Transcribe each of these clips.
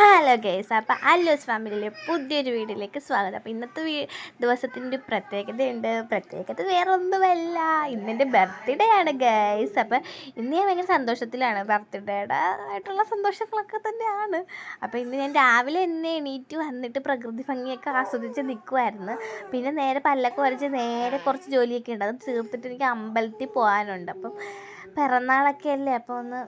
Hello guys അപ്പോൾ അല്ലൂസ് ഫാമിലിയിലെ പുതിയൊരു വീഡിയോയിലേക്ക് സ്വാഗതം. അപ്പോൾ ഇന്നത്തെ വീ ദിവസത്തിന്റെ പ്രത്യേകതയുണ്ട്. പ്രത്യേകത വേറെ ഒന്നുമല്ല ഇന്നെന്റെ ബർത്ത്ഡേ ആണ് ഗേസ്. അപ്പോൾ ഇന്ന് ഞാൻ ഭയങ്കര സന്തോഷത്തിലാണ്. ബർത്ത്ഡേയുടെ ആയിട്ടുള്ള സന്തോഷങ്ങളൊക്കെ തന്നെയാണ്. അപ്പോൾ ഇന്ന് ഞാൻ രാവിലെ തന്നെ എണീറ്റ് വന്നിട്ട് പ്രകൃതി ഭംഗിയൊക്കെ ആസ്വദിച്ച് നിൽക്കുമായിരുന്നു പിന്നെ നേരെ പല്ലൊക്കെ വരച്ച് നേരെ കുറച്ച് ജോലിയൊക്കെ ഉണ്ട്. അത് തീർത്തിട്ട് എനിക്ക് അമ്പലത്തിൽ പോകാനുണ്ട്. അപ്പം പിറന്നാളൊക്കെ അല്ലേ? അപ്പോൾ ഒന്ന്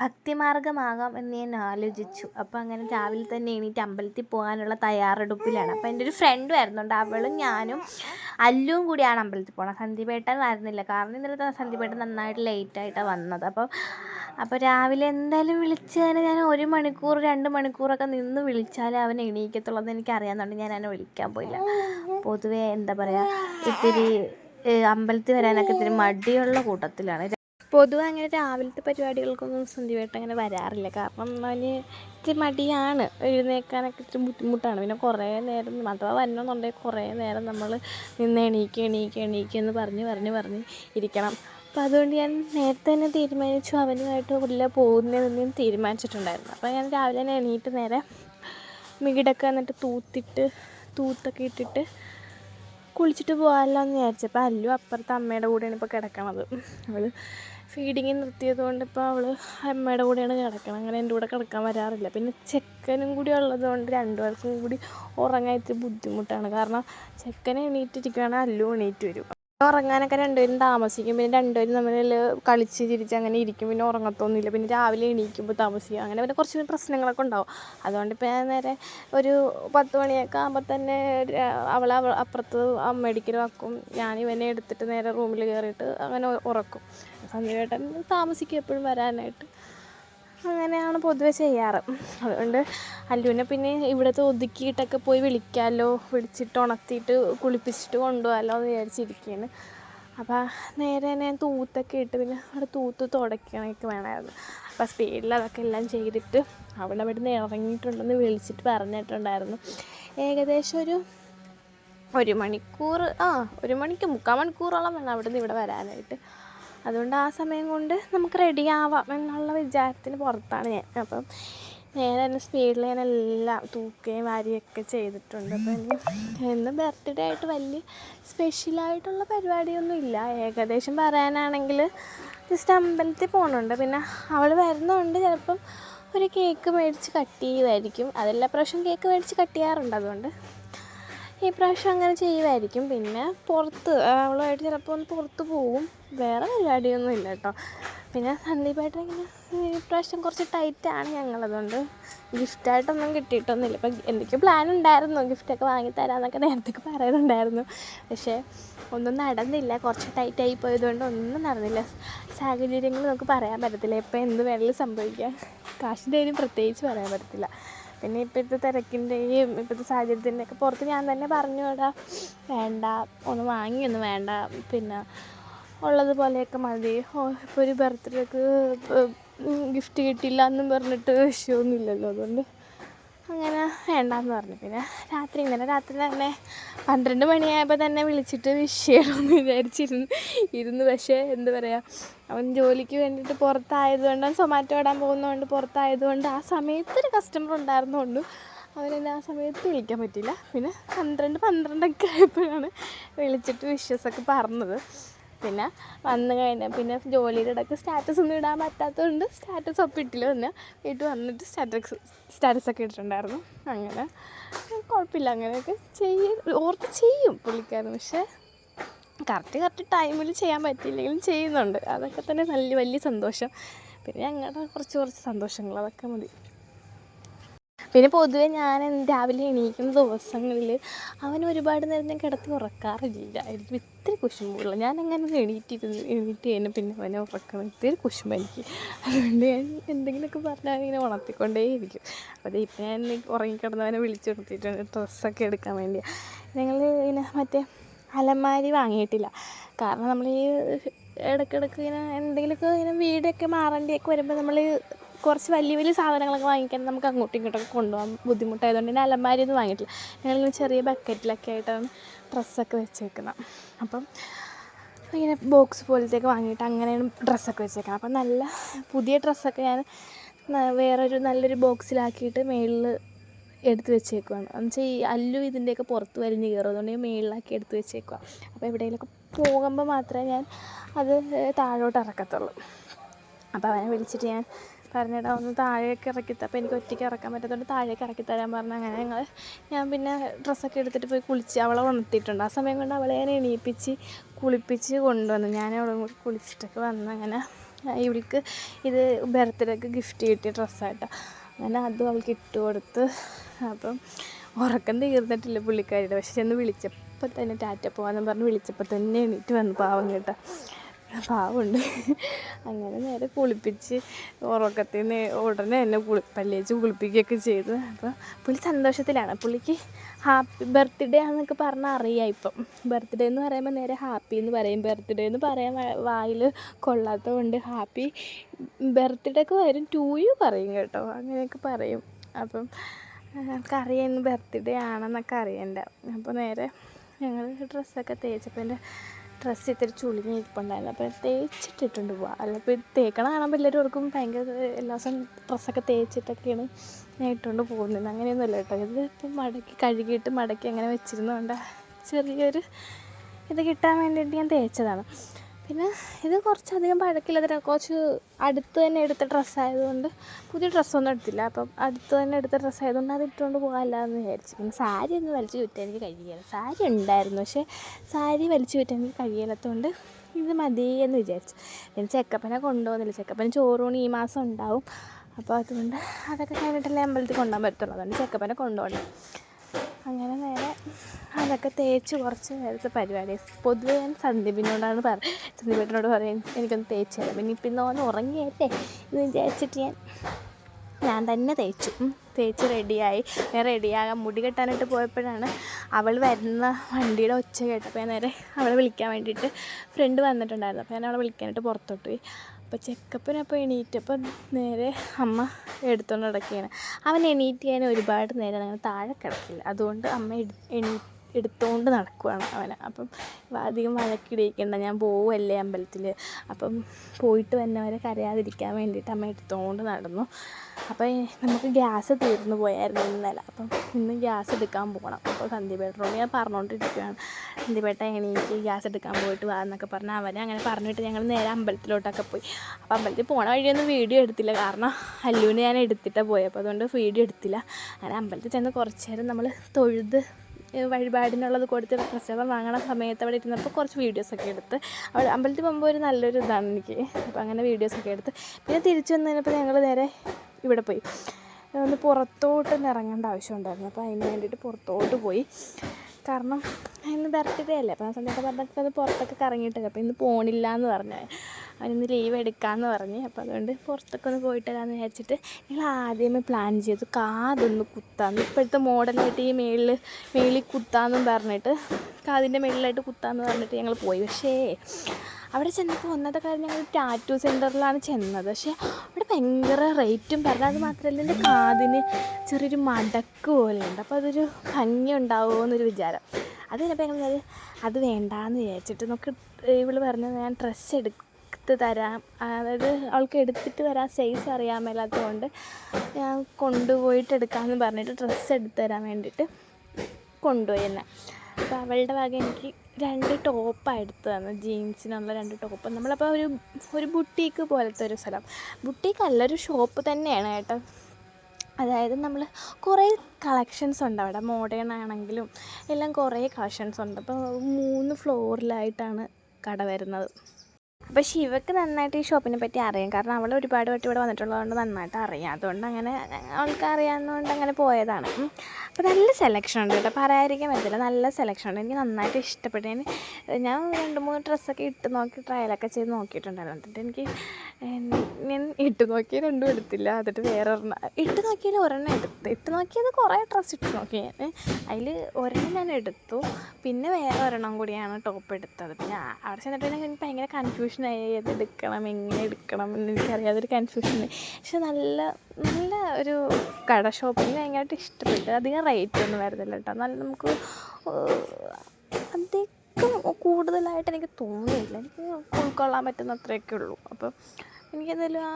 ഭക്തിമാർഗമാകാം എന്ന് ഞാൻ ആലോചിച്ചു. അപ്പോൾ അങ്ങനെ രാവിലെ തന്നെ എണീറ്റ് അമ്പലത്തിൽ പോകാനുള്ള തയ്യാറെടുപ്പിലാണ്. അപ്പോൾ എന്റെ ഒരു ഫ്രണ്ട് വരുന്നുണ്ട്. അവളും ഞാനും അല്ലും കൂടിയാണ് അമ്പലത്തിൽ പോകണം സന്ധ്യപേട്ടൻ വരുന്നില്ല. കാരണം ഇന്നലെ സന്ധ്യപേട്ടൻ നന്നായിട്ട് ലേറ്റായിട്ടാണ് വന്നത്. അപ്പോൾ അപ്പോൾ രാവിലെ എന്തായാലും വിളിച്ചാൽ ഞാൻ ഒരു മണിക്കൂർ രണ്ട് മണിക്കൂറൊക്കെ നിന്ന് വിളിച്ചാലേ അവൻ എണീക്കത്തുള്ളതെന്ന് എനിക്ക് അറിയാമെന്നുണ്ട് ഞാൻ അവനെ വിളിക്കാൻ പോയില്ല. പൊതുവേ എന്താ പറയുക ഇത്തിരി അമ്പലത്തിൽ വരാനൊക്കെ ഇത്തിരി മടിയുള്ള കൂട്ടത്തിലാണ്. പൊതുവെ അങ്ങനെ രാവിലത്തെ പരിപാടികൾക്കൊന്നും സന്ധ്യവേട്ട അങ്ങനെ വരാറില്ല. കാരണം അവന് ഇത്തിരി മടിയാണ്. എഴുന്നേൽക്കാനൊക്കെ ഇത്തിരി ബുദ്ധിമുട്ടാണ്. പിന്നെ കുറേ നേരം അഥവാ വരണമെന്നുണ്ടെങ്കിൽ കുറേ നേരം നമ്മൾ നിന്ന് എണീക്കുക എണീക്കുക എണീക്കുക എന്ന് പറഞ്ഞ് പറഞ്ഞ് പറഞ്ഞ് ഇരിക്കണം. അപ്പോൾ അതുകൊണ്ട് ഞാൻ നേരത്തെ തന്നെ തീരുമാനിച്ചു. അവനുമായിട്ട് ഉള്ള പോകുന്നതെന്ന് തീരുമാനിച്ചിട്ടുണ്ടായിരുന്നു. അപ്പോൾ ഞാൻ രാവിലെ തന്നെ എണീറ്റ് നേരെ മികിടൊക്കെ എന്നിട്ട് തൂത്തിട്ട് തൂത്തൊക്കെ ഇട്ടിട്ട് കുളിച്ചിട്ട് പോകാമല്ലോ എന്ന് വിചാരിച്ചപ്പോൾ അല്ലു അപ്പുറത്ത് അമ്മയുടെ കൂടെയാണ് ഇപ്പോൾ കിടക്കണത്. അവൾ ഫീഡിങ് നിർത്തിയത് കൊണ്ട് ഇപ്പോൾ അവൾ അമ്മയുടെ കൂടെയാണ് കിടക്കണം അങ്ങനെ എന്റെ കൂടെ കിടക്കാൻ വരാറില്ല. പിന്നെ ചെക്കനും കൂടി ഉള്ളത് കൊണ്ട് രണ്ടുപേർക്കും കൂടി ഉറങ്ങാൻ ഇത്തിരി ബുദ്ധിമുട്ടാണ്. കാരണം ചെക്കനെ എണീറ്റിരിക്കുകയാണെങ്കിൽ അല്ലു എണീറ്റ് വരും. ഉറങ്ങാനൊക്കെ രണ്ടുപേരും താമസിക്കും. പിന്നെ രണ്ടുപേരും തമ്മിൽ കളിച്ച് ചിരിച്ച് അങ്ങനെ ഇരിക്കും. പിന്നെ ഉറങ്ങത്തൊന്നുമില്ല. പിന്നെ രാവിലെ എണീക്കുമ്പോൾ താമസിക്കും. അങ്ങനെ പിന്നെ കുറച്ച് പ്രശ്നങ്ങളൊക്കെ ഉണ്ടാവും. അതുകൊണ്ട് ഇപ്പോൾ ഞാൻ നേരെ ഒരു പത്ത് മണിയൊക്കെ ആകുമ്പോൾ തന്നെ അവൾ അപ്പുറത്ത് അമ്മയടിക്കൽ വെക്കും. ഞാൻ ഇവനെ എടുത്തിട്ട് നേരെ റൂമിൽ കയറിയിട്ട് അങ്ങനെ ഉറക്കും. സന്ധ്യവേട്ടൻ താമസിക്കും എപ്പോഴും വരാനായിട്ട്. അങ്ങനെയാണ് പൊതുവെ ചെയ്യാറ്. അതുകൊണ്ട് അല്ലുവിനെ പിന്നെ ഇവിടുത്തെ ഒതുക്കിയിട്ടൊക്കെ പോയി വിളിക്കാമല്ലോ വിളിച്ചിട്ട് ഉണർത്തിയിട്ട് കുളിപ്പിച്ചിട്ട് കൊണ്ടുപോകാമല്ലോ എന്ന് വിചാരിച്ചിരിക്കുകയാണ് അപ്പോൾ നേരെ ഞാൻ തൂത്തൊക്കെ ഇട്ട് പിന്നെ അവിടെ തൂത്ത് തുടയ്ക്കണമൊക്കെ വേണമായിരുന്നു. അപ്പോൾ സ്പീഡിൽ അതൊക്കെ എല്ലാം ചെയ്തിട്ട് അവിടെ അവിടെ നിന്ന് ഇറങ്ങിയിട്ടുണ്ടെന്ന് വിളിച്ചിട്ട് പറഞ്ഞിട്ടുണ്ടായിരുന്നു. ഏകദേശം ഒരു ഒരു മണിക്കൂർ ആ ഒരു മണിക്ക് മുക്കാൽ മണിക്കൂറോളം വേണം അവിടെ നിന്ന് ഇവിടെ വരാനായിട്ട്. അതുകൊണ്ട് ആ സമയം കൊണ്ട് നമുക്ക് റെഡി ആവാം എന്നുള്ള വിചാരത്തിന് പുറത്താണ് ഞാൻ. അപ്പം നേരെ തന്നെ സ്പീഡിൽ ഞാൻ എല്ലാം തൂക്കുകയും വാരിയൊക്കെ ചെയ്തിട്ടുണ്ട്. അപ്പം ഇന്ന് ഇന്ന് ബർത്ത്ഡേ ആയിട്ട് വലിയ സ്പെഷ്യലായിട്ടുള്ള പരിപാടിയൊന്നും ഇല്ല. ഏകദേശം പറയാനാണെങ്കിൽ ജസ്റ്റ് അമ്പലത്തിൽ പോകുന്നുണ്ട് പിന്നെ അവൾ വരുന്നതുകൊണ്ട് ചിലപ്പം ഒരു കേക്ക് മേടിച്ച് കട്ട് ചെയ്യുമായിരിക്കും അതെല്ലാ പ്രാവശ്യം കേക്ക് മേടിച്ച് കട്ട് ചെയ്യാറുണ്ട് അതുകൊണ്ട്. ഈ പ്രാവശ്യം അങ്ങനെ ചെയ്യുമായിരിക്കും പിന്നെ പുറത്ത് അവളുമായിട്ട് ചിലപ്പോൾ ഒന്ന് പുറത്ത് പോവും. വേറെ പരിപാടിയൊന്നും ഇല്ല കേട്ടോ. പിന്നെ സന്ദീപായിട്ട് ഇങ്ങനെ ഈ പ്രാവശ്യം കുറച്ച് ടൈറ്റാണ് ഞങ്ങളതുകൊണ്ട്. ഗിഫ്റ്റായിട്ടൊന്നും കിട്ടിയിട്ടൊന്നുമില്ല. ഇപ്പം എന്തൊക്കെയോ പ്ലാൻ ഉണ്ടായിരുന്നു. ഗിഫ്റ്റൊക്കെ വാങ്ങി തരാമെന്നൊക്കെ നേരത്തെ പറയുന്നുണ്ടായിരുന്നു. പക്ഷേ ഒന്നും നടന്നില്ല. കുറച്ച് ടൈറ്റായി പോയതുകൊണ്ട് ഒന്നും നടന്നില്ല. സാഹചര്യങ്ങൾ നമുക്ക് പറയാൻ പറ്റത്തില്ല. ഇപ്പം എന്ത് വേണമെങ്കിലും സംഭവിക്കാം. കാശിന്റെ കാര്യം പ്രത്യേകിച്ച് പറയാൻ പറ്റത്തില്ല. പിന്നെ ഇപ്പോഴത്തെ തിരക്കിന്റെയും ഇപ്പോഴത്തെ സാഹചര്യത്തിന്റെയൊക്കെ പുറത്ത് ഞാൻ തന്നെ പറഞ്ഞു വിടാം വേണ്ട ഒന്ന് വാങ്ങിയൊന്നും വേണ്ട. പിന്നെ ഉള്ളതുപോലെയൊക്കെ മതി. ഇപ്പോൾ ഒരു ബർത്ത്ഡേക്ക് ഗിഫ്റ്റ് കിട്ടിയില്ല എന്നും പറഞ്ഞിട്ട് വിഷയമൊന്നുമില്ലല്ലോ അതുകൊണ്ട്. അങ്ങനെ വേണ്ടാന്ന് പറഞ്ഞു. പിന്നെ രാത്രി ഇന്നലെ രാത്രി തന്നെ പന്ത്രണ്ട് മണിയായപ്പോൾ തന്നെ വിളിച്ചിട്ട് വിഷ് ചെയ്യണമെന്ന് വിചാരിച്ചിരുന്നു. ഇരുന്ന് പക്ഷേ എന്ത് പറയുക അവൻ ജോലിക്ക് വേണ്ടിയിട്ട് പുറത്തായതുകൊണ്ട് സൊമാറ്റോ ഇടാൻ പോകുന്നതുകൊണ്ട് പുറത്തായതുകൊണ്ട് ആ സമയത്ത് ഒരു കസ്റ്റമർ ഉണ്ടായിരുന്നുകൊണ്ട് അവനെന്നെ ആ സമയത്ത് വിളിക്കാൻ പറ്റിയില്ല. പിന്നെ പന്ത്രണ്ട് പന്ത്രണ്ടൊക്കെ ആയപ്പോഴാണ് വിളിച്ചിട്ട് വിഷസൊക്കെ പറഞ്ഞത്. പിന്നെ വന്നു കഴിഞ്ഞാൽ പിന്നെ ജോലിയുടെ ഇടയ്ക്ക് സ്റ്റാറ്റസ് ഒന്നും ഇടാൻ പറ്റാത്തതുകൊണ്ട് സ്റ്റാറ്റസ് ഒപ്പം ഇട്ടില്ല പിന്നെ വീട്ടിൽ വന്നിട്ട് സ്റ്റാറ്റസ് സ്റ്റാറ്റസ് ഒക്കെ ഇട്ടിട്ടുണ്ടായിരുന്നു. അങ്ങനെ കുഴപ്പമില്ല അങ്ങനെയൊക്കെ ചെയ്യും ഓർത്ത് ചെയ്യും പുള്ളിക്കാരൻ. പക്ഷേ കറക്റ്റ് കറക്റ്റ് ടൈമിൽ ചെയ്യാൻ പറ്റിയില്ലെങ്കിലും ചെയ്യുന്നുണ്ട്. അതൊക്കെ തന്നെ നല്ല വലിയ സന്തോഷം. പിന്നെ ഞങ്ങളുടെ കുറച്ച് കുറച്ച് സന്തോഷങ്ങൾ അതൊക്കെ മതി. പിന്നെ പൊതുവെ ഞാൻ രാവിലെ എണീക്കുന്ന ദിവസങ്ങളിൽ അവൻ ഒരുപാട് നേരം ഞാൻ കിടത്തി ഉറക്കാറില്ല. എനിക്ക് ഇത്തിരി കുശുമ്പുള്ള ഞാൻ അങ്ങനെ എണീറ്റിരുന്ന് എണീറ്റ് കഴിഞ്ഞാൽ പിന്നെ അവനെ ഉറക്കണം. ഇത്തിരി കുശുമ്പ് എനിക്ക്. അതുകൊണ്ട് ഞാൻ എന്തെങ്കിലുമൊക്കെ പറഞ്ഞാൽ ഇങ്ങനെ ഉണർത്തിക്കൊണ്ടേ ഇരിക്കും അപ്പോൾ ഇപ്പം ഞാൻ ഉറങ്ങിക്കിടന്നവനെ വിളിച്ചു നിർത്തിയിട്ടുണ്ട്. ഡ്രസ്സൊക്കെ എടുക്കാൻ വേണ്ടി ഞങ്ങൾ ഇങ്ങനെ മറ്റേ അലമാരി വാങ്ങിയിട്ടില്ല. കാരണം നമ്മൾ ഈ ഇടയ്ക്കിടയ്ക്ക് ഇങ്ങനെ എന്തെങ്കിലുമൊക്കെ ഇങ്ങനെ വീടൊക്കെ മാറേണ്ടിയൊക്കെ വരുമ്പോൾ നമ്മൾ കുറച്ച് വലിയ വലിയ സാധനങ്ങളൊക്കെ വാങ്ങിക്കാൻ നമുക്ക് അങ്ങോട്ടും ഇങ്ങോട്ടൊക്കെ കൊണ്ടുപോകാൻ ബുദ്ധിമുട്ടായതുകൊണ്ട് തന്നെ അലമാരി ഒന്നും വാങ്ങിയിട്ടില്ല. ഞങ്ങളിങ്ങനെ ചെറിയ ബക്കറ്റിലൊക്കെ ആയിട്ടാണ് ഡ്രസ്സൊക്കെ വെച്ചേക്കുന്നത് അപ്പം ഇങ്ങനെ ബോക്സ് പോലത്തെയൊക്കെ വാങ്ങിയിട്ട് അങ്ങനെയാണ് ഡ്രസ്സൊക്കെ വെച്ചേക്കുന്നത് അപ്പം നല്ല പുതിയ ഡ്രസ്സൊക്കെ ഞാൻ വേറൊരു നല്ലൊരു ബോക്സിലാക്കിയിട്ട് മേളിൽ എടുത്ത് വെച്ചേക്കുവാണ്. എന്നുവെച്ചാൽ ഈ അല്ലു ഇതിന്റെയൊക്കെ പുറത്ത് വലിഞ്ഞ് കയറുന്നതുകൊണ്ട് ഞാൻ മേളിലാക്കി എടുത്ത് വെച്ചേക്കുക അപ്പോൾ എവിടെയെങ്കിലുമൊക്കെ പോകുമ്പോൾ മാത്രമേ ഞാൻ അത് താഴോട്ട് ഇറക്കത്തുള്ളൂ. അപ്പോൾ അവനെ വിളിച്ചിട്ട് ഞാൻ പറഞ്ഞിടാ ഒന്ന് താഴേക്ക് ഇറക്കിത്ത അപ്പോൾ എനിക്ക് ഒറ്റയ്ക്ക് ഇറക്കാൻ പറ്റാത്തതുകൊണ്ട് താഴേക്ക് ഇറക്കി തരാൻ പറഞ്ഞു. അങ്ങനെ ഞങ്ങൾ ഞാൻ പിന്നെ ഡ്രസ്സൊക്കെ എടുത്തിട്ട് പോയി കുളിച്ച് അവളെ ഉണർത്തിയിട്ടുണ്ട്. ആ സമയം കൊണ്ട് അവളെ ഞാൻ എണീപ്പിച്ച് കുളിപ്പിച്ച് കൊണ്ടുവന്നു. ഞാൻ അവളും കുളിച്ചിട്ടൊക്കെ വന്നു. അങ്ങനെ ഇവൾക്ക് ഇത് ബർത്ത്ഡേക്ക് ഗിഫ്റ്റ് കിട്ടിയ ഡ്രസ്സായിട്ടാണ് അങ്ങനെ അതും അവൾക്ക് ഇട്ട് കൊടുത്ത്. അപ്പം ഉറക്കം തീർന്നിട്ടില്ല പുള്ളിക്കാരിയുടെ. പക്ഷെ ചെന്ന് വിളിച്ചപ്പോൾ തന്നെ ടാറ്റ പോകാമെന്ന് പറഞ്ഞ് വിളിച്ചപ്പോൾ തന്നെ എണീറ്റ് വന്നു പാവം കേട്ടോ. പാവമുണ്ട്. അങ്ങനെ നേരെ കുളിപ്പിച്ച് ഉറക്കത്തിൽ നിന്ന് ഉടനെ എന്നെ കുളി പല്ലേച്ച് കുളിപ്പിക്കുകയൊക്കെ ചെയ്തു. അപ്പോൾ പുള്ളി സന്തോഷത്തിലാണ്. പുള്ളിക്ക് ഹാപ്പി ബർത്ത്ഡേ ആണെന്നൊക്കെ പറഞ്ഞാൽ അറിയാം ഇപ്പം. ബർത്ത്ഡേ എന്ന് പറയുമ്പോൾ നേരെ ഹാപ്പി എന്ന് പറയും. ബർത്ത്ഡേ എന്ന് പറയാൻ വായിൽ കൊള്ളാത്തതുകൊണ്ട് ഹാപ്പി ബർത്ത്ഡേക്ക് വരും ടു യു പറയും കേട്ടോ. അങ്ങനെയൊക്കെ പറയും. അപ്പം നമുക്കറിയാം ഇന്ന് ബർത്ത്ഡേ ആണെന്നൊക്കെ അറിയണ്ട. അപ്പോൾ നേരെ ഞങ്ങൾ ഡ്രസ്സൊക്കെ തേച്ചപ്പോൾ എന്റെ ഡ്രസ്സ് ഇത്തിരി ചുളിഞ്ഞ് ഇരിപ്പുണ്ടായിരുന്നു. അപ്പോൾ തേച്ചിട്ടിട്ടുണ്ട് പോവാം അല്ല ഇപ്പോൾ തേക്കണ കാണുമ്പോൾ എല്ലാവരും ഓർക്കും ഭയങ്കര എല്ലാ ദിവസം ഡ്രസ്സൊക്കെ തേച്ചിട്ടൊക്കെയാണ് ഞാൻ ഇട്ടുകൊണ്ട് പോകുന്നത്. അങ്ങനെയൊന്നുമല്ല കേട്ടോ. ഇത് ഇപ്പം മടക്കി കഴുകിയിട്ട് മടക്കി അങ്ങനെ വെച്ചിരുന്നതുകൊണ്ട് ചെറിയൊരു ഇത് കിട്ടാൻ വേണ്ടിയിട്ട് ഞാൻ തേച്ചതാണ്. പിന്നെ ഇത് കുറച്ചധികം പഴക്കില്ലാത്ത കുറച്ച് അടുത്ത് തന്നെ എടുത്ത ഡ്രസ്സായതുകൊണ്ട് പുതിയ ഡ്രസ്സൊന്നും എടുത്തില്ല. അപ്പം അടുത്ത് തന്നെ എടുത്ത ഡ്രസ്സായതുകൊണ്ട് അത് ഇട്ടുകൊണ്ട് പോകാമല്ലാന്ന് വിചാരിച്ചു. പിന്നെ സാരി ഒന്ന് വലിച്ചു ചുറ്റാൻ എനിക്ക് കഴിയില്ല. സാരി ഉണ്ടായിരുന്നു പക്ഷേ സാരി വലിച്ചു ചുറ്റാൻ എനിക്ക് കഴിയില്ലാത്തതുകൊണ്ട് ഇത് മതി എന്ന് വിചാരിച്ചു. പിന്നെ ചെക്കപ്പനെ കൊണ്ടുപോകുന്നില്ല. ചെക്കപ്പന് ചോറൂണി ഈ മാസം ഉണ്ടാവും. അപ്പോൾ അതുകൊണ്ട് അതൊക്കെ കഴിഞ്ഞിട്ടല്ലേ അമ്പലത്തിൽ കൊണ്ടുപോകാൻ പറ്റുള്ളൂ. അതുകൊണ്ട് ചെക്കപ്പനെ കൊണ്ടുപോകണം. അങ്ങനെ നേരെ അതൊക്കെ തേച്ച് കുറച്ച് നേരത്തെ പരിപാടി. പൊതുവെ ഞാൻ സന്ദീപിനോടാണ് പറ സന്ദീപേട്ടനോട് പറയും എനിക്കൊന്ന് തേച്ച് തരാം. പിന്നെ ഇപ്പം ഓൻ ഉറങ്ങിയല്ലേ എന്ന് വിചാരിച്ചിട്ട് ഞാൻ ഞാൻ തന്നെ തേച്ചു. തേച്ച് റെഡിയായി. ഞാൻ റെഡിയാകാൻ മുടി കെട്ടാനായിട്ട് പോയപ്പോഴാണ് അവൾ വരുന്ന വണ്ടിയുടെ ഒച്ച കേട്ടപ്പോൾ ഞാൻ നേരെ അവളെ വിളിക്കാൻ വേണ്ടിയിട്ട് ഫ്രണ്ട് വന്നിട്ടുണ്ടായിരുന്നു. അപ്പോൾ ഞാൻ അവളെ വിളിക്കാനായിട്ട് പുറത്തോട്ട് പോയി. അപ്പോൾ ചെക്കപ്പിനപ്പോൾ എണീറ്റപ്പോൾ നേരെ അമ്മ എടുത്തുകൊണ്ട് കിടക്കുകയാണ് അവൻ എണീറ്റ് ഞാൻ ഒരുപാട് നേരം അങ്ങനെ താഴെ കിടക്കില്ല. അതുകൊണ്ട് അമ്മ എണീ എടുത്തുകൊണ്ട് നടക്കുവാണ് അവനെ. അപ്പം അധികം വഴക്കിടിക്കേണ്ട ഞാൻ പോവല്ലേ അമ്പലത്തിൽ അപ്പം പോയിട്ട് വന്നവരെ കരയാതിരിക്കാൻ വേണ്ടിയിട്ട് അമ്മ എടുത്തുകൊണ്ട് നടന്നു. അപ്പോൾ നമുക്ക് ഗ്യാസ് തീർന്നു പോയായിരുന്നു ഇന്നലെ. അപ്പം ഇന്ന് ഗ്യാസ് എടുക്കാൻ പോകണം. അപ്പോൾ സന്ധ്യപേട്ടനോട് ഞാൻ പറഞ്ഞുകൊണ്ടിരിക്കുകയാണ് സന്ധ്യപേട്ട എനിക്ക് ഗ്യാസ് എടുക്കാൻ പോയിട്ട് വാ എന്നൊക്കെ പറഞ്ഞ് അവനെ അങ്ങനെ പറഞ്ഞിട്ട് ഞങ്ങൾ നേരെ അമ്പലത്തിലോട്ടൊക്കെ പോയി. അപ്പോൾ അമ്പലത്തിൽ പോണ വഴിയൊന്നും വീഡിയോ എടുത്തില്ല. കാരണം അല്ലുവിന് ഞാൻ എടുത്തിട്ടാണ് പോയത് അപ്പോൾ അതുകൊണ്ട് വീഡിയോ എടുത്തില്ല. അങ്ങനെ അമ്പലത്തിൽ ചെന്ന് കുറച്ച് നേരം നമ്മൾ തൊഴുത് വഴിപാടിനുള്ളത് കൊടുത്ത് പ്രസാദം വാങ്ങണ സമയത്ത് അവിടെ ഇരുന്നപ്പോൾ കുറച്ച് വീഡിയോസൊക്കെ എടുത്ത് അവിടെ അമ്പലത്തിൽ പോകുമ്പോൾ ഒരു നല്ലൊരു ഇതാണ് എനിക്ക്. അപ്പോൾ അങ്ങനെ വീഡിയോസൊക്കെ എടുത്ത് പിന്നെ തിരിച്ചു വന്നു കഴിഞ്ഞപ്പോൾ ഞങ്ങൾ നേരെ ഇവിടെ പോയി. ഒന്ന് പുറത്തോട്ട് ഒന്ന് ഇറങ്ങേണ്ട ആവശ്യമുണ്ടായിരുന്നു. അപ്പോൾ അതിന് വേണ്ടിയിട്ട് പുറത്തോട്ട് പോയി. കാരണം ഇന്ന് ബർത്ത്ഡേ അല്ലേ? അപ്പോൾ ആ സമയത്ത് പറഞ്ഞപ്പോൾ അത് പുറത്തൊക്കെ കറങ്ങിയിട്ടില്ല? അപ്പോൾ ഇന്ന് പോണില്ല എന്ന് പറഞ്ഞു. അവനിന്ന് ലീവ് എടുക്കാമെന്ന് പറഞ്ഞ്. അപ്പോൾ അതുകൊണ്ട് പുറത്തൊക്കെ ഒന്ന് പോയിട്ട് വരാമെന്ന് വിചാരിച്ചിട്ട് ഞങ്ങൾ ആദ്യമേ പ്ലാൻ ചെയ്തു. കാതൊന്ന് കുത്താമെന്ന് ഇപ്പോഴത്തെ മോഡലായിട്ട് ഈ മേളിൽ മേളിൽ കുത്താമെന്നും പറഞ്ഞിട്ട് കാതിന്റെ മേളിലായിട്ട് കുത്താമെന്ന് പറഞ്ഞിട്ട് ഞങ്ങൾ പോയി. പക്ഷേ അവിടെ ചെന്നപ്പോൾ ഒന്നത്തെ കാര്യം ഞങ്ങൾ ടാറ്റു സെന്ററിലാണ് ചെന്നത്. പക്ഷേ അവിടെ ഭയങ്കര റേറ്റും പറഞ്ഞു. അത് മാത്രമല്ല എന്റെ കാതിന് ചെറിയൊരു മടക്ക് പോലെ ഉണ്ട് അപ്പോൾ അതൊരു ഭംഗി ഉണ്ടാവുമോ എന്നൊരു വിചാരം. അത് കഴിഞ്ഞപ്പോൾ ഞങ്ങൾ അത് വേണ്ടാന്ന് വിചാരിച്ചിട്ട് നമുക്ക് ഇവൾ പറഞ്ഞത് ഞാൻ ഡ്രസ്സ് എടുത്ത് തരാം. അതായത് അവൾക്ക് എടുത്തിട്ട് വരാൻ സൈസ് അറിയാൻ മേലാത്തതുകൊണ്ട് ഞാൻ കൊണ്ടുപോയിട്ട് എടുക്കാമെന്ന് പറഞ്ഞിട്ട് ഡ്രസ്സ് എടുത്ത് തരാൻ വേണ്ടിയിട്ട് കൊണ്ടുപോയി എന്നെ. അപ്പോൾ അവളുടെ വക എനിക്ക് രണ്ട് ടോപ്പാണ് എടുത്ത് തന്നു. ജീൻസിനുള്ള രണ്ട് ടോപ്പ് നമ്മളപ്പോൾ ഒരു ഒരു ബുട്ടീക്ക് പോലത്തെ ഒരു സ്ഥലം. ബുട്ടീക്ക് അല്ല ഒരു ഷോപ്പ് തന്നെയാണ് കേട്ടോ. അതായത് നമ്മൾ കുറേ കളക്ഷൻസ് ഉണ്ട് അവിടെ. മോഡേൺ ആണെങ്കിലും എല്ലാം കുറേ കളക്ഷൻസ് ഉണ്ട്. അപ്പോൾ മൂന്ന് ഫ്ലോറിലായിട്ടാണ് കട വരുന്നത്. അപ്പോൾ ശിവക്ക് നന്നായിട്ട് ഈ ഷോപ്പിനെ പറ്റി അറിയാം. കാരണം അവൾ ഒരുപാട് വട്ടം ഇവിടെ വന്നിട്ടുള്ളതുകൊണ്ട് നന്നായിട്ട് അറിയാം. അതുകൊണ്ട് അങ്ങനെ അവൾക്ക് അറിയാവുന്നതുകൊണ്ട് അങ്ങനെ പോയതാണ്. അപ്പോൾ നല്ല സെലക്ഷൻ ഉണ്ട് കേട്ടോ. പറയാതിരിക്കാൻ പറ്റില്ല നല്ല സെലക്ഷൻ ഉണ്ട്. എനിക്ക് നന്നായിട്ട് ഇഷ്ടപ്പെട്ടു. ഞാൻ ഞാൻ രണ്ട് മൂന്ന് ഡ്രസ്സൊക്കെ ഇട്ട് നോക്കി ട്രയലൊക്കെ ചെയ്ത് നോക്കിയിട്ടുണ്ടായിരുന്നു. എന്നിട്ട് എനിക്ക് ഞാൻ ഇട്ട് നോക്കി രണ്ടും എടുത്തില്ല. എന്നിട്ട് വേറെ ഒരെണ്ണം. ഇട്ട് നോക്കിയാൽ ഒരെണ്ണം എടുത്തു ഇട്ട് നോക്കിയത് കുറേ ഡ്രസ്സ് ഇട്ട് നോക്കി. ഞാൻ അതിൽ ഒരെണ്ണം ഞാൻ എടുത്തു. പിന്നെ വേറെ ഒരെണ്ണം കൂടിയാണ് ടോപ്പ് എടുത്തത്. പിന്നെ അവിടെ ചെന്നിട്ട് എനിക്ക് ഭയങ്കര കൺഫ്യൂഷനായി ഏത് എടുക്കണം എങ്ങനെ എടുക്കണം എന്ന് എനിക്കറിയാതൊരു കൺഫ്യൂഷൻ പക്ഷെ നല്ല നല്ല ഒരു കട ഷോപ്പിംഗ് ഭയങ്കരമായിട്ട് ഇഷ്ടപ്പെട്ടു. അധികം റേറ്റ് ഒന്നും വരുന്നില്ല കേട്ടോ. നല്ല നമുക്ക് അധികം കൂടുതലായിട്ട് എനിക്ക് തോന്നിയില്ല. എനിക്ക് ഉൾക്കൊള്ളാൻ പറ്റുന്ന അത്രയൊക്കെ ഉള്ളൂ. അപ്പോൾ എനിക്കെന്തായാലും ആ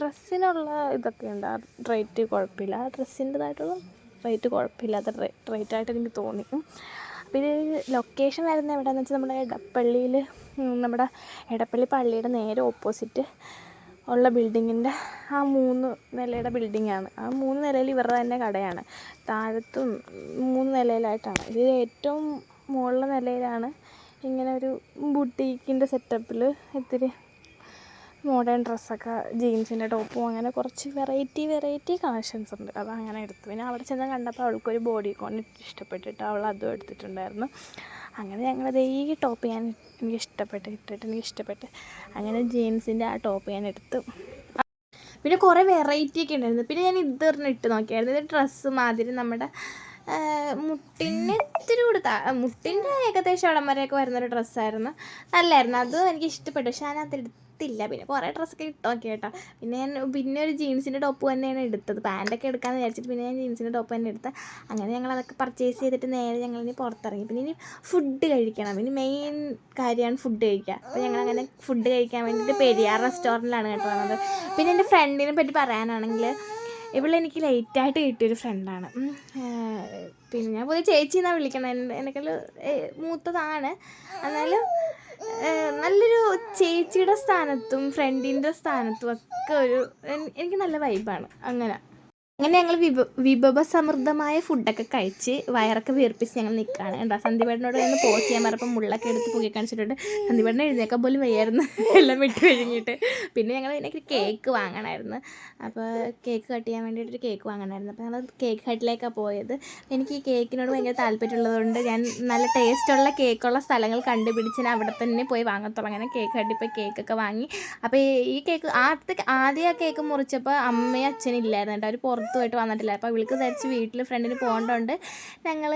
ഡ്രസ്സിനുള്ള ഇതൊക്കെ ഉണ്ട്. ആ റേറ്റ് കുഴപ്പമില്ല. ആ ഡ്രസ്സിന്റെതായിട്ടുള്ള റേറ്റ് കുഴപ്പമില്ലാത്ത റേറ്റ് ആയിട്ട് എനിക്ക് തോന്നി. അപ്പോൾ ഇത് ലൊക്കേഷൻ വരുന്നത് എവിടെയാണെന്ന് വെച്ചാൽ നമ്മുടെ എടപ്പള്ളിയിൽ നമ്മുടെ എടപ്പള്ളി പള്ളിയുടെ നേരെ ഓപ്പോസിറ്റ് ഉള്ള ബിൽഡിങ്ങിന്റെ ആ മൂന്ന് നിലയുടെ ബിൽഡിങ്ങാണ് ആ മൂന്ന് നിലയിൽ ഇവരുടെ തന്നെ കടയാണ്. താഴത്തും മൂന്ന് നിലയിലായിട്ടാണ്. ഇത് ഏറ്റവും മുകളിലെ നിലയിലാണ് ഇങ്ങനെ ഒരു ബുട്ടീക്കിന്റെ സെറ്റപ്പിൽ ഇത്തിരി മോഡേൺ ഡ്രസ്സൊക്കെ ജീൻസിന്റെ ടോപ്പും അങ്ങനെ കുറച്ച് വെറൈറ്റി വെറൈറ്റി കളക്ഷൻസ് ഉണ്ട്. അത് അങ്ങനെ എടുത്തു. പിന്നെ അവിടെ ചെന്ന് കണ്ടപ്പോൾ അവൾക്കൊരു ബോഡി കോൺ ഇഷ്ടപ്പെട്ടിട്ട് അവൾ അതും എടുത്തിട്ടുണ്ടായിരുന്നു. അങ്ങനെ ഞങ്ങളത് ഈ ടോപ്പ് ഞാൻ എനിക്ക് ഇഷ്ടപ്പെട്ട് ഇട്ടിട്ട് എനിക്ക് ഇഷ്ടപ്പെട്ട് അങ്ങനെ ജീൻസിന്റെ ആ ടോപ്പ് ഞാൻ എടുത്തു. പിന്നെ കുറേ വെറൈറ്റി ഒക്കെ ഉണ്ടായിരുന്നു. പിന്നെ ഞാൻ ഇതൊരെണ്ണം ഇട്ട് നോക്കിയായിരുന്നു. ഇത് ഡ്രസ്സ് മാതിരി നമ്മുടെ മുട്ടിന് ഇത്തിരി കൂടി മുട്ടിന്റെ ഏകദേശം അവിടം വരെയൊക്കെ വരുന്നൊരു ഡ്രസ്സായിരുന്നു നല്ലായിരുന്നു. അതും എനിക്ക് ഇഷ്ടപ്പെട്ടു പക്ഷെ ഞാനത് എടുത്തില്ല. പിന്നെ കുറേ ഡ്രസ്സൊക്കെ ഇട്ട് നോക്കി കേട്ടോ പിന്നെ ഞാൻ പിന്നെ ഒരു ജീൻസിന്റെ ടോപ്പ് തന്നെയാണ് എടുത്തത്. പാന്റൊക്കെ എടുക്കാമെന്ന് വിചാരിച്ചിട്ട് പിന്നെ ഞാൻ ജീൻസിന്റെ ടോപ്പ് തന്നെ എടുത്ത് അങ്ങനെ ഞങ്ങൾ അതൊക്കെ പർച്ചേസ് ചെയ്തിട്ട് നേരെ ഞങ്ങൾ ഇനി പുറത്തിറങ്ങി. പിന്നെ ഇനി ഫുഡ് കഴിക്കണം. ഇനി മെയിൻ കാര്യമാണ് ഫുഡ് കഴിക്കുക. അപ്പോൾ ഞങ്ങൾ അങ്ങനെ ഫുഡ് കഴിക്കാൻ വേണ്ടിയിട്ട് പെരിയാർ റെസ്റ്റോറന്റിലാണ് കേട്ടോ വന്നത്. പിന്നെ എന്റെ ഫ്രണ്ടിനെ പറ്റി പറയാനാണെങ്കിൽ ഇവളെനിക്ക് ലേറ്റായിട്ട് കിട്ടിയൊരു ഫ്രണ്ടാണ് പിന്നെ ഞാൻ പോയി ചേച്ചി എന്നാണ് വിളിക്കണം? എന്റെ എന്നെക്കാൾ മൂത്തതാണ്. എന്നാലും നല്ലൊരു ചേച്ചിയുടെ സ്ഥാനത്തും ഫ്രണ്ടിന്റെ സ്ഥാനത്തും ഒക്കെ ഒരു എനിക്ക് നല്ല വൈബാണ് അങ്ങനെ. അങ്ങനെ ഞങ്ങൾ വിഭ വിഭവസമൃദ്ധമായ ഫുഡൊക്കെ കഴിച്ച് വയറൊക്കെ വീർപ്പിച്ച് ഞങ്ങൾ നിൽക്കുകയാണ് എന്താ സന്ദീപേട്ടനോട് ഒന്ന് പോസ് ചെയ്യാൻ പറഞ്ഞപ്പോൾ മുള്ളൊക്കെ എടുത്ത് പൊക്കി കാണിച്ചിട്ടുണ്ട്. സന്ദീപേട്ടനെ എഴുന്നേക്കാൻ പോലും വയ്യായിരുന്നു. എല്ലാം വിട്ട് കഴിഞ്ഞിട്ട് പിന്നെ ഞങ്ങൾ എനിക്ക് കേക്ക് വാങ്ങണമായിരുന്നു അപ്പോൾ കേക്ക് കട്ട് ചെയ്യാൻ വേണ്ടിയിട്ട് ഒരു കേക്ക് വാങ്ങണമായിരുന്നു അപ്പോൾ ഞങ്ങൾ കേക്ക് കട്ടിലേക്കാണ് പോയത്. എനിക്ക് ഈ കേക്കിനോട് ഭയങ്കര താല്പര്യമുള്ളതുകൊണ്ട് ഞാൻ നല്ല ടേസ്റ്റുള്ള കേക്കുള്ള സ്ഥലങ്ങൾ കണ്ടുപിടിച്ച് ഞാൻ അവിടെ തന്നെ പോയി വാങ്ങത്തുള്ളൂ അങ്ങനെ കേക്ക് കട്ടി പോയി കേക്കൊക്കെ വാങ്ങി. അപ്പോൾ ഈ കേക്ക് ആദ്യത്തെ ആദ്യം ആ കേക്ക് മുറിച്ചപ്പോൾ അമ്മയും അച്ഛനും ഇല്ലായിരുന്നു കേട്ടോ. അവർ പുറത്ത് പോയിട്ട് വന്നിട്ടില്ല. അപ്പോൾ അവൾക്ക് ധരിച്ച് വീട്ടിൽ ഫ്രണ്ടിന് പോകേണ്ടതുകൊണ്ട് ഞങ്ങൾ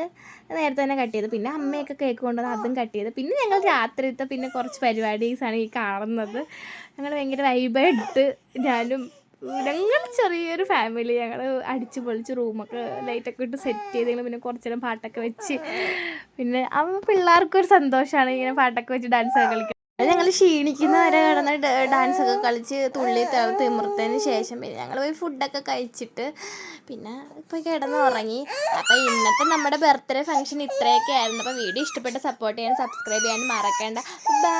നേരത്തെ തന്നെ കട്ട് ചെയ്തു. പിന്നെ അമ്മയൊക്കെ കേക്ക് കൊണ്ടുവന്ന് അതും കട്ട് ചെയ്തു. പിന്നെ ഞങ്ങൾ രാത്രിത്തെ പിന്നെ കുറച്ച് പരിപാടീസാണ് ഈ കാണുന്നത്. ഞങ്ങൾ ഭയങ്കര വൈബായിട്ട് ഞാനും ഞങ്ങൾ ചെറിയൊരു ഫാമിലി ഞങ്ങൾ അടിച്ച് പൊളിച്ച് റൂമൊക്കെ ലൈറ്റൊക്കെ ഇട്ട് സെറ്റ് ചെയ്ത് പിന്നെ കുറച്ചേരം പാട്ടൊക്കെ വെച്ച്. പിന്നെ അവ പിള്ളേർക്കൊരു സന്തോഷമാണ് ഇങ്ങനെ പാട്ടൊക്കെ വെച്ച് ഡാൻസ് ഒക്കെ കളിക്കാൻ അത് ഞങ്ങൾ ക്ഷീണിക്കുന്നവരെ കിടന്ന് ഡാൻസ് ഒക്കെ കളിച്ച് തുള്ളി ത- തിമിർത്തതിന് ശേഷം പിന്നെ ഞങ്ങൾ പോയി ഫുഡൊക്കെ കഴിച്ചിട്ട് പിന്നെ ഇപ്പോൾ കിടന്ന് ഉറങ്ങി അപ്പോൾ ഇന്നത്തെ നമ്മുടെ ബർത്ത്ഡേ ഫംഗ്ഷൻ ഇത്രയൊക്കെ ആയിരുന്നു. അപ്പോൾ വീഡിയോ ഇഷ്ടപ്പെട്ട് സപ്പോർട്ട് ചെയ്യാൻ സബ്സ്ക്രൈബ് ചെയ്യാൻ മറക്കണ്ട. ബൈ